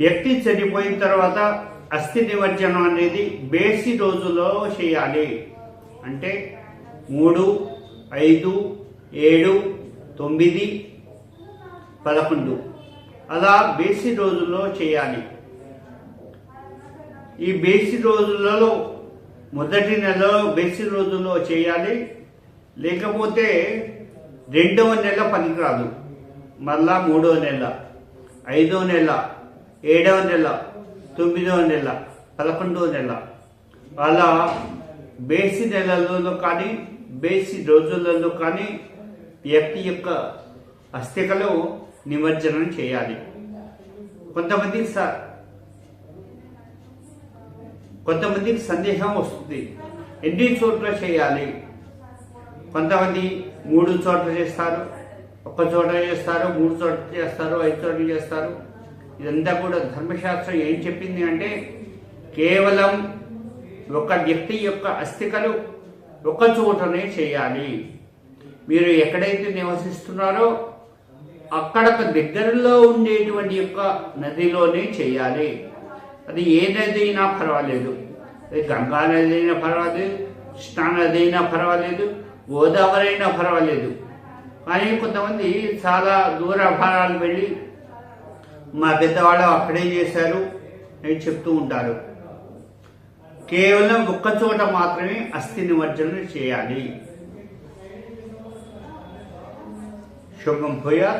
వ్యక్తి చనిపోయిన తర్వాత అస్థి నిమజ్జనం అనేది బేసి రోజుల్లో చేయాలి. అంటే మూడు ఐదు ఏడు తొమ్మిది పదకొండు. అలా బేసి రోజుల్లో చేయాలి. ఈ బేసి రోజులలో మొదటి నెలలో బేసి రోజుల్లో చేయాలి. లేకపోతే రెండవ నెల పనికిరాదు మళ్ళా మూడవ నెల. ఐదవ నెల ఏడవ నెల తొమ్మిదవ నెల పదకొండవ నెల. అలా బేసి నెలలలో కానీ బేసి రోజులలో కానీ వ్యక్తి యొక్క అస్థికలు నిమజ్జనం చేయాలి. కొంతమందికి స కొంతమందికి సందేహం వస్తుంది. ఎన్ని చోట్ల చేయాలి? కొంతమంది మూడు చోట్ల చేస్తారు. ఒక్క చోట చేస్తారు మూడు చోట చేస్తారు ఐదు చోట్ల చేస్తారు. ఇదంతా కూడా ధర్మశాస్త్రం ఏం చెప్పింది అంటే కేవలం ఒక వ్యక్తి యొక్క అస్థికలు ఒక చోటనే చేయాలి. మీరు ఎక్కడైతే నివసిస్తున్నారో అక్కడకు దగ్గరలో ఉండేటువంటి యొక్క నదిలోనే చేయాలి. అది ఏ నది అయినా పర్వాలేదు. అది గంగా నది అయినా పర్వాలేదు కృష్ణా నది అయినా పర్వాలేదు గోదావరి అయినా పర్వాలేదు. కానీ కొంతమంది చాలా దూర భారాలు వెళ్ళి మా పెద్దవాళ్ళు అక్కడే చేశారు అని చెప్తూ ఉంటారు. కేవలం ఒక్క చోట మాత్రమే అస్థి నిమజ్జనం చేయాలి. శుభం భూయా